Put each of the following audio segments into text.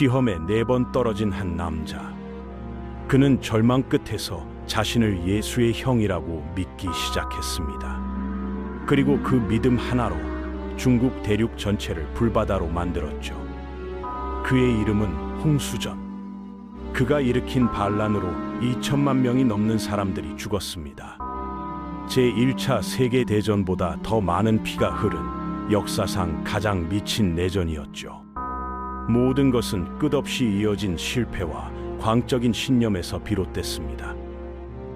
시험에 네 번 떨어진 한 남자. 그는 절망 끝에서 자신을 예수의 형이라고 믿기 시작했습니다. 그리고 그 믿음 하나로 중국 대륙 전체를 불바다로 만들었죠. 그의 이름은 홍수전. 그가 일으킨 반란으로 2천만 명이 넘는 사람들이 죽었습니다. 제1차 세계대전보다 더 많은 피가 흐른 역사상 가장 미친 내전이었죠. 모든 것은 끝없이 이어진 실패와 광적인 신념에서 비롯됐습니다.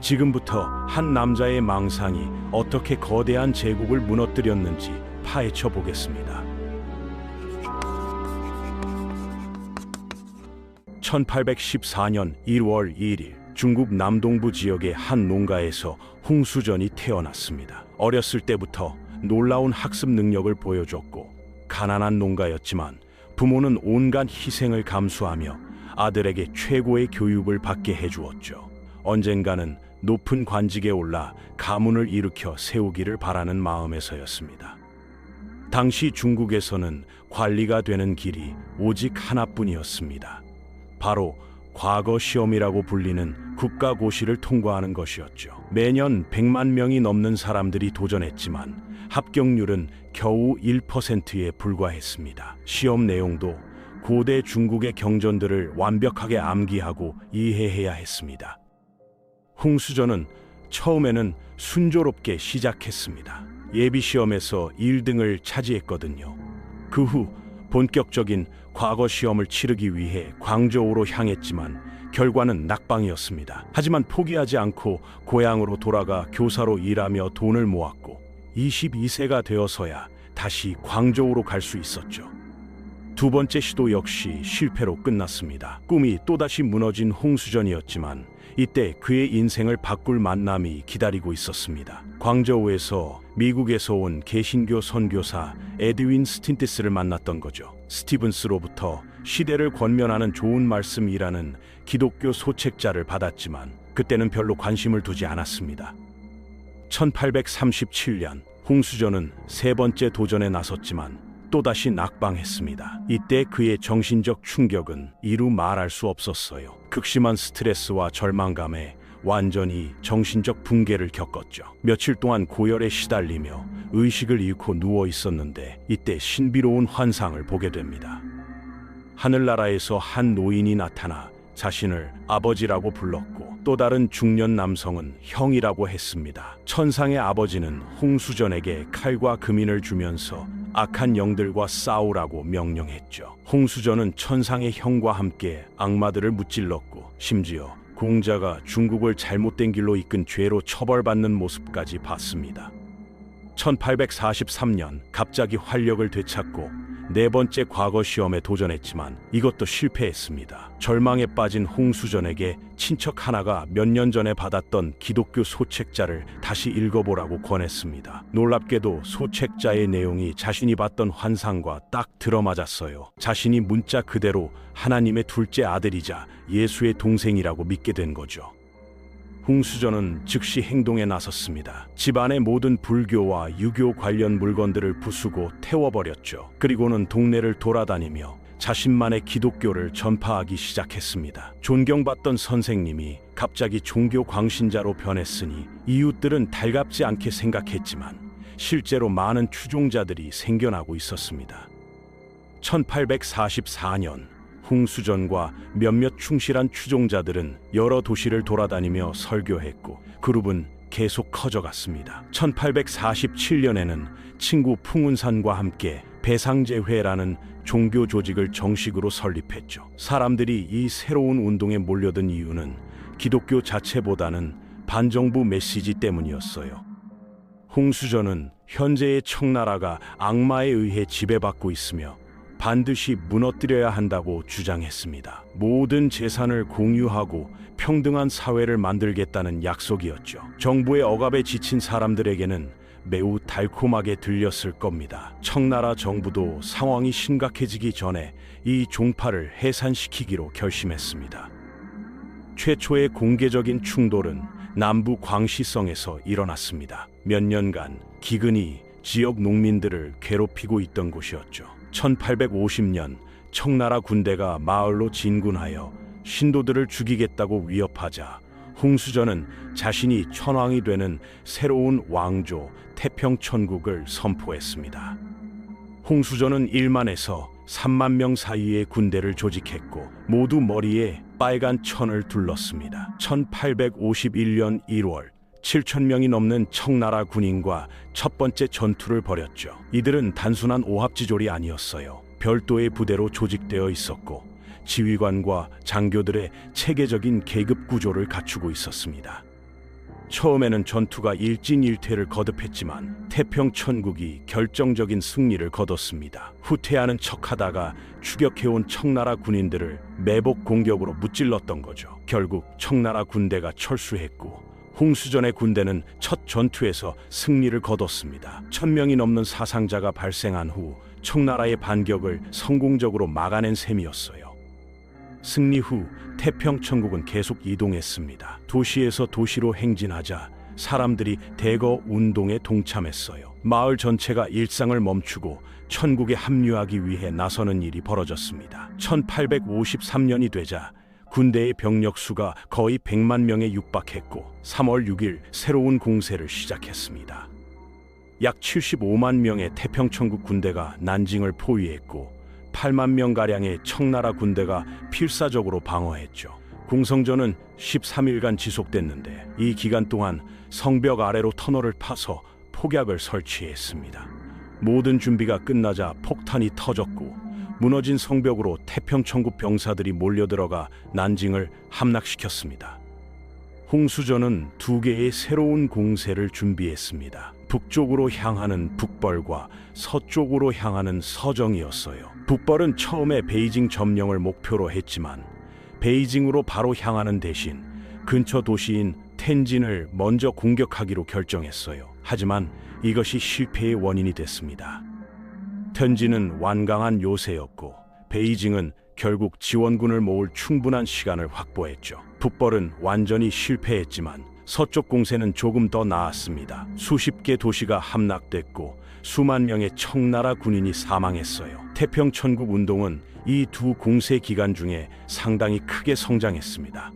지금부터 한 남자의 망상이 어떻게 거대한 제국을 무너뜨렸는지 파헤쳐 보겠습니다. 1814년 1월 1일 중국 남동부 지역의 한 농가에서 홍수전이 태어났습니다. 어렸을 때부터 놀라운 학습 능력을 보여줬고 가난한 농가였지만 부모는 온갖 희생을 감수하며 아들에게 최고의 교육을 받게 해주었죠. 언젠가는 높은 관직에 올라 가문을 일으켜 세우기를 바라는 마음에서였습니다. 당시 중국에서는 관리가 되는 길이 오직 하나뿐이었습니다. 바로 과거 시험이라고 불리는 국가고시를 통과하는 것이었죠. 매년 100만 명이 넘는 사람들이 도전했지만 합격률은 겨우 1%에 불과했습니다. 시험 내용도 고대 중국의 경전들을 완벽하게 암기하고 이해해야 했습니다. 홍수전은 처음에는 순조롭게 시작했습니다. 예비 시험에서 1등을 차지했거든요. 그 후 본격적인 과거 시험을 치르기 위해 광저우로 향했지만 결과는 낙방이었습니다. 하지만 포기하지 않고 고향으로 돌아가 교사로 일하며 돈을 모았고 22세가 되어서야 다시 광저우로 갈 수 있었죠. 두 번째 시도 역시 실패로 끝났습니다. 꿈이 또다시 무너진 홍수전이었지만 이때 그의 인생을 바꿀 만남이 기다리고 있었습니다. 광저우에서 미국에서 온 개신교 선교사 에드윈 스틴티스를 만났던 거죠. 스티븐스로부터 시대를 권면하는 좋은 말씀이라는 기독교 소책자를 받았지만 그때는 별로 관심을 두지 않았습니다. 1837년 홍수전은 세 번째 도전에 나섰지만 또다시 낙방했습니다. 이때 그의 정신적 충격은 이루 말할 수 없었어요. 극심한 스트레스와 절망감에 완전히 정신적 붕괴를 겪었죠. 며칠 동안 고열에 시달리며 의식을 잃고 누워 있었는데 이때 신비로운 환상을 보게 됩니다. 하늘나라에서 한 노인이 나타나 자신을 아버지라고 불렀고 또 다른 중년 남성은 형이라고 했습니다. 천상의 아버지는 홍수전에게 칼과 금인을 주면서 악한 영들과 싸우라고 명령했죠. 홍수전은 천상의 형과 함께 악마들을 무찔렀고 심지어 공자가 중국을 잘못된 길로 이끈 죄로 처벌받는 모습까지 봤습니다. 1843년 갑자기 활력을 되찾고 네 번째 과거 시험에 도전했지만 이것도 실패했습니다. 절망에 빠진 홍수전에게 친척 하나가 몇 년 전에 받았던 기독교 소책자를 다시 읽어보라고 권했습니다. 놀랍게도 소책자의 내용이 자신이 봤던 환상과 딱 들어맞았어요. 자신이 문자 그대로 하나님의 둘째 아들이자 예수의 동생이라고 믿게 된 거죠. 홍수전은 즉시 행동에 나섰습니다. 집안의 모든 불교와 유교 관련 물건들을 부수고 태워버렸죠. 그리고는 동네를 돌아다니며 자신만의 기독교를 전파하기 시작했습니다. 존경받던 선생님이 갑자기 종교 광신자로 변했으니 이웃들은 달갑지 않게 생각했지만 실제로 많은 추종자들이 생겨나고 있었습니다. 1844년 홍수전과 몇몇 충실한 추종자들은 여러 도시를 돌아다니며 설교했고 그룹은 계속 커져갔습니다. 1847년에는 친구 풍운산과 함께 배상제회라는 종교 조직을 정식으로 설립했죠. 사람들이 이 새로운 운동에 몰려든 이유는 기독교 자체보다는 반정부 메시지 때문이었어요. 홍수전은 현재의 청나라가 악마에 의해 지배받고 있으며 반드시 무너뜨려야 한다고 주장했습니다. 모든 재산을 공유하고 평등한 사회를 만들겠다는 약속이었죠. 정부의 억압에 지친 사람들에게는 매우 달콤하게 들렸을 겁니다. 청나라 정부도 상황이 심각해지기 전에 이 종파를 해산시키기로 결심했습니다. 최초의 공개적인 충돌은 남부 광시성에서 일어났습니다. 몇 년간 기근이 지역 농민들을 괴롭히고 있던 곳이었죠. 1850년 청나라 군대가 마을로 진군하여 신도들을 죽이겠다고 위협하자 홍수전은 자신이 천왕이 되는 새로운 왕조 태평천국을 선포했습니다. 홍수전은 1만에서 3만 명 사이의 군대를 조직했고 모두 머리에 빨간 천을 둘렀습니다. 1851년 1월 7천 명이 넘는 청나라 군인과 첫 번째 전투를 벌였죠. 이들은 단순한 오합지졸이 아니었어요. 별도의 부대로 조직되어 있었고 지휘관과 장교들의 체계적인 계급 구조를 갖추고 있었습니다. 처음에는 전투가 일진일퇴를 거듭했지만 태평 천국이 결정적인 승리를 거뒀습니다. 후퇴하는 척하다가 추격해온 청나라 군인들을 매복 공격으로 무찔렀던 거죠. 결국 청나라 군대가 철수했고 홍수전의 군대는 첫 전투에서 승리를 거뒀습니다. 천명이 넘는 사상자가 발생한 후 청나라의 반격을 성공적으로 막아낸 셈이었어요. 승리 후 태평천국은 계속 이동했습니다. 도시에서 도시로 행진하자 사람들이 대거 운동에 동참했어요. 마을 전체가 일상을 멈추고 천국에 합류하기 위해 나서는 일이 벌어졌습니다. 1853년이 되자 군대의 병력 수가 거의 100만 명에 육박했고 3월 6일 새로운 공세를 시작했습니다. 약 75만 명의 태평천국 군대가 난징을 포위했고 8만 명가량의 청나라 군대가 필사적으로 방어했죠. 공성전은 13일간 지속됐는데 이 기간 동안 성벽 아래로 터널을 파서 폭약을 설치했습니다. 모든 준비가 끝나자 폭탄이 터졌고 무너진 성벽으로 태평천국 병사들이 몰려들어가 난징을 함락시켰습니다. 홍수전은 두 개의 새로운 공세를 준비했습니다. 북쪽으로 향하는 북벌과 서쪽으로 향하는 서정이었어요. 북벌은 처음에 베이징 점령을 목표로 했지만 베이징으로 바로 향하는 대신 근처 도시인 텐진을 먼저 공격하기로 결정했어요. 하지만 이것이 실패의 원인이 됐습니다. 텐진은 완강한 요새였고 베이징은 결국 지원군을 모을 충분한 시간을 확보했죠. 북벌은 완전히 실패했지만 서쪽 공세는 조금 더 나았습니다. 수십 개 도시가 함락됐고 수만 명의 청나라 군인이 사망했어요. 태평천국 운동은 이 두 공세 기간 중에 상당히 크게 성장했습니다.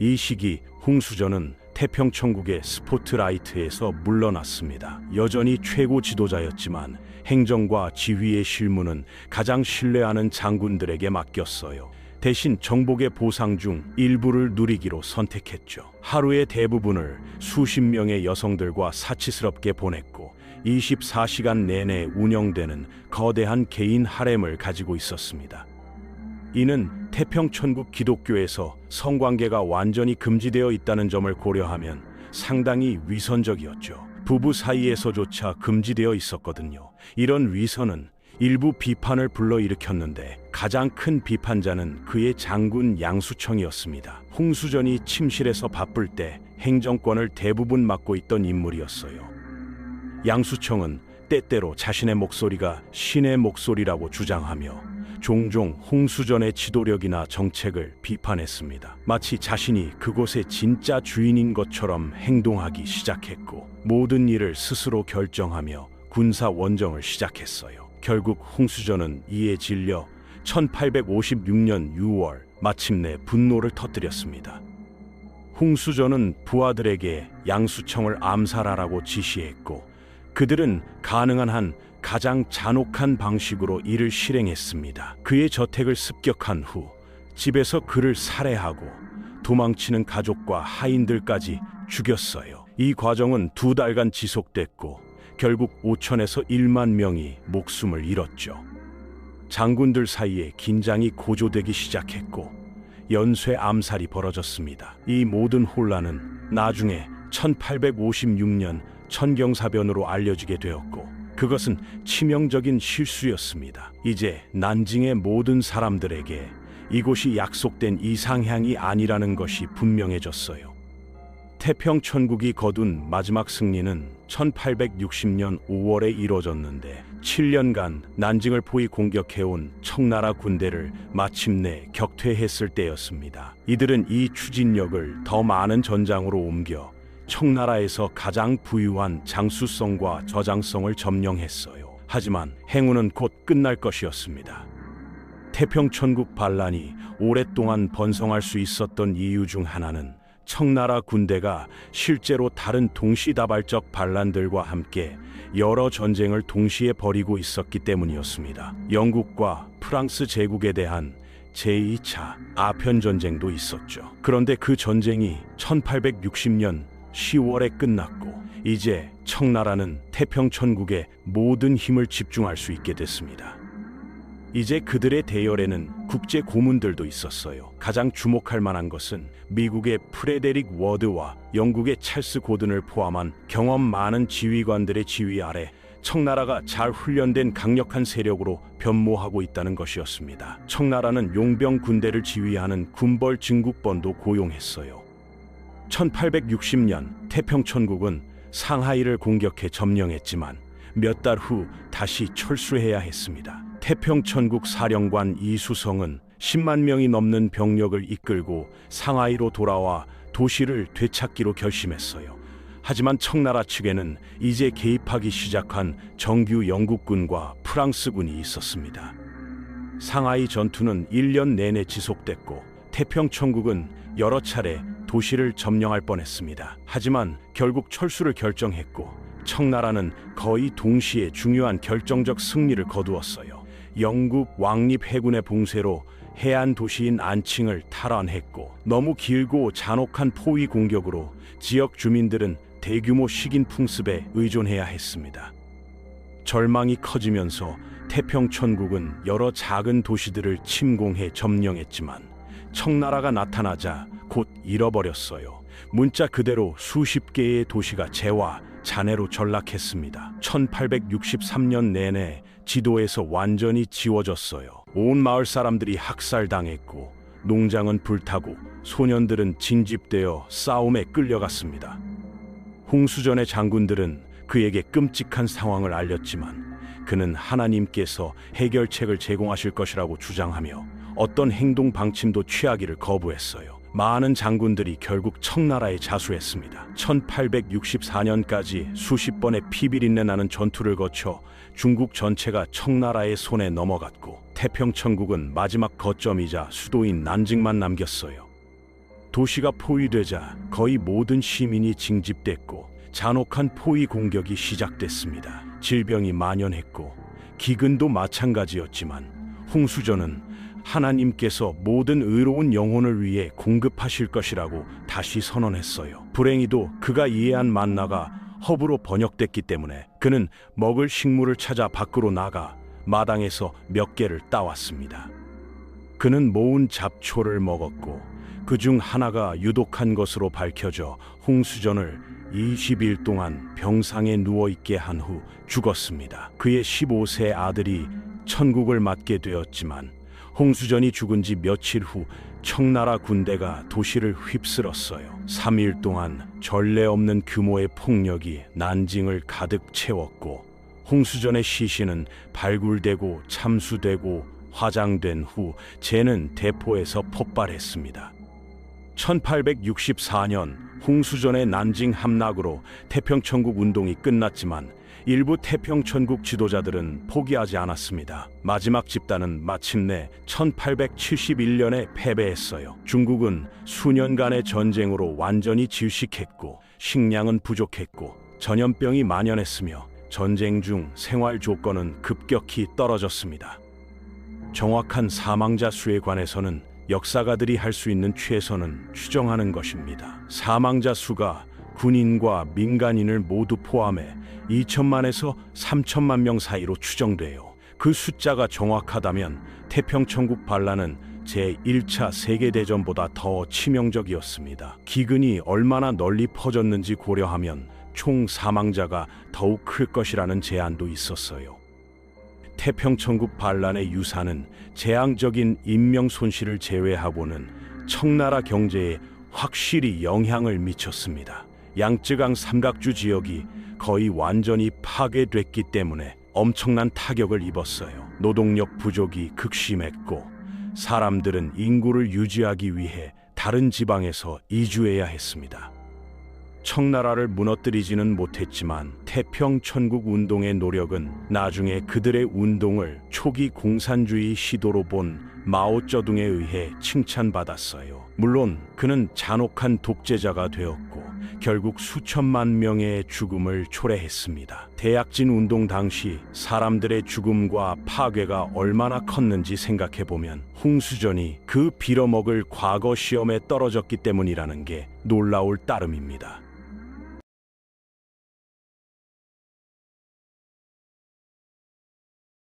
이 시기 홍수전은 태평천국의 스포트라이트에서 물러났습니다. 여전히 최고 지도자였지만 행정과 지휘의 실무는 가장 신뢰하는 장군들에게 맡겼어요. 대신 정복의 보상 중 일부를 누리기로 선택했죠. 하루의 대부분을 수십 명의 여성들과 사치스럽게 보냈고 24시간 내내 운영되는 거대한 개인 하렘을 가지고 있었습니다. 이는 태평천국 기독교에서 성관계가 완전히 금지되어 있다는 점을 고려하면 상당히 위선적이었죠. 부부 사이에서조차 금지되어 있었거든요. 이런 위선은 일부 비판을 불러일으켰는데 가장 큰 비판자는 그의 장군 양수청이었습니다. 홍수전이 침실에서 바쁠 때 행정권을 대부분 맡고 있던 인물이었어요. 양수청은 때때로 자신의 목소리가 신의 목소리라고 주장하며 종종 홍수전의 지도력이나 정책을 비판했습니다. 마치 자신이 그곳의 진짜 주인인 것처럼 행동하기 시작했고 모든 일을 스스로 결정하며 군사 원정을 시작했어요. 결국 홍수전은 이에 질려 1856년 6월 마침내 분노를 터뜨렸습니다. 홍수전은 부하들에게 양수청을 암살하라고 지시했고 그들은 가능한 한 가장 잔혹한 방식으로 이를 실행했습니다. 그의 저택을 습격한 후 집에서 그를 살해하고 도망치는 가족과 하인들까지 죽였어요. 이 과정은 두 달간 지속됐고 결국 5천에서 1만 명이 목숨을 잃었죠. 장군들 사이에 긴장이 고조되기 시작했고 연쇄 암살이 벌어졌습니다. 이 모든 혼란은 나중에 1856년 천경사변으로 알려지게 되었고 그것은 치명적인 실수였습니다. 이제 난징의 모든 사람들에게 이곳이 약속된 이상향이 아니라는 것이 분명해졌어요. 태평천국이 거둔 마지막 승리는 1860년 5월에 이뤄졌는데 7년간 난징을 포위 공격해온 청나라 군대를 마침내 격퇴했을 때였습니다. 이들은 이 추진력을 더 많은 전장으로 옮겨 청나라에서 가장 부유한 장수성과 저장성을 점령했어요. 하지만 행운은 곧 끝날 것이었습니다. 태평천국 반란이 오랫동안 번성할 수 있었던 이유 중 하나는 청나라 군대가 실제로 다른 동시다발적 반란들과 함께 여러 전쟁을 동시에 벌이고 있었기 때문이었습니다. 영국과 프랑스 제국에 대한 제2차 아편 전쟁도 있었죠. 그런데 그 전쟁이 1860년 10월에 끝났고 이제 청나라는 태평천국에 모든 힘을 집중할 수 있게 됐습니다. 이제 그들의 대열에는 국제 고문들도 있었어요. 가장 주목할 만한 것은 미국의 프레데릭 워드와 영국의 찰스 고든을 포함한 경험 많은 지휘관들의 지휘 아래 청나라가 잘 훈련된 강력한 세력으로 변모하고 있다는 것이었습니다. 청나라는 용병 군대를 지휘하는 군벌 증국번도 고용했어요. 1860년 태평천국은 상하이를 공격해 점령했지만 몇 달 후 다시 철수해야 했습니다. 태평천국 사령관 이수성은 10만 명이 넘는 병력을 이끌고 상하이로 돌아와 도시를 되찾기로 결심했어요. 하지만 청나라 측에는 이제 개입하기 시작한 정규 영국군과 프랑스군이 있었습니다. 상하이 전투는 1년 내내 지속됐고 태평천국은 여러 차례 도시를 점령할 뻔했습니다. 하지만 결국 철수를 결정했고 청나라는 거의 동시에 중요한 결정적 승리를 거두었어요. 영국 왕립 해군의 봉쇄로 해안 도시인 안칭을 탈환했고 너무 길고 잔혹한 포위 공격으로 지역 주민들은 대규모 식인 풍습에 의존해야 했습니다. 절망이 커지면서 태평천국은 여러 작은 도시들을 침공해 점령했지만 청나라가 나타나자 곧 잃어버렸어요. 문자 그대로 수십 개의 도시가 재와 잔해로 전락했습니다. 1863년 내내 지도에서 완전히 지워졌어요. 온 마을 사람들이 학살당했고 농장은 불타고 소년들은 징집되어 싸움에 끌려갔습니다. 홍수전의 장군들은 그에게 끔찍한 상황을 알렸지만 그는 하나님께서 해결책을 제공하실 것이라고 주장하며 어떤 행동 방침도 취하기를 거부했어요. 많은 장군들이 결국 청나라에 자수했습니다. 1864년까지 수십 번의 피비린내 나는 전투를 거쳐 중국 전체가 청나라의 손에 넘어갔고 태평천국은 마지막 거점이자 수도인 난징만 남겼어요. 도시가 포위되자 거의 모든 시민이 징집됐고 잔혹한 포위 공격이 시작됐습니다. 질병이 만연했고 기근도 마찬가지였지만 홍수전은 하나님께서 모든 의로운 영혼을 위해 공급하실 것이라고 다시 선언했어요. 불행히도 그가 이해한 만나가 허브로 번역됐기 때문에 그는 먹을 식물을 찾아 밖으로 나가 마당에서 몇 개를 따왔습니다. 그는 모은 잡초를 먹었고 그 중 하나가 유독한 것으로 밝혀져 홍수전을 20일 동안 병상에 누워 있게 한 후 죽었습니다. 그의 15세 아들이 천국을 맞게 되었지만 홍수전이 죽은 지 며칠 후 청나라 군대가 도시를 휩쓸었어요. 3일 동안 전례 없는 규모의 폭력이 난징을 가득 채웠고 홍수전의 시신은 발굴되고 참수되고 화장된 후 재는 대포에서 폭발했습니다. 1864년 홍수전의 난징 함락으로 태평천국 운동이 끝났지만 일부 태평천국 지도자들은 포기하지 않았습니다. 마지막 집단은 마침내 1871년에 패배했어요. 중국은 수년간의 전쟁으로 완전히 질식했고 식량은 부족했고 전염병이 만연했으며 전쟁 중 생활 조건은 급격히 떨어졌습니다. 정확한 사망자 수에 관해서는 역사가들이 할 수 있는 최선은 추정하는 것입니다. 사망자 수가 군인과 민간인을 모두 포함해 2천만에서 3천만 명 사이로 추정돼요. 그 숫자가 정확하다면 태평천국 반란은 제1차 세계대전보다 더 치명적이었습니다. 기근이 얼마나 널리 퍼졌는지 고려하면 총 사망자가 더욱 클 것이라는 제안도 있었어요. 태평천국 반란의 유사는 재앙적인 인명 손실을 제외하고는 청나라 경제에 확실히 영향을 미쳤습니다. 양쯔강 삼각주 지역이 거의 완전히 파괴됐기 때문에 엄청난 타격을 입었어요. 노동력 부족이 극심했고 사람들은 인구를 유지하기 위해 다른 지방에서 이주해야 했습니다. 청나라를 무너뜨리지는 못했지만 태평 천국 운동의 노력은 나중에 그들의 운동을 초기 공산주의 시도로 본 마오쩌둥에 의해 칭찬받았어요. 물론 그는 잔혹한 독재자가 되었고 결국 수천만 명의 죽음을 초래했습니다. 대약진 운동 당시 사람들의 죽음과 파괴가 얼마나 컸는지 생각해 보면 홍수전이 그 빌어먹을 과거 시험에 떨어졌기 때문이라는 게 놀라울 따름입니다.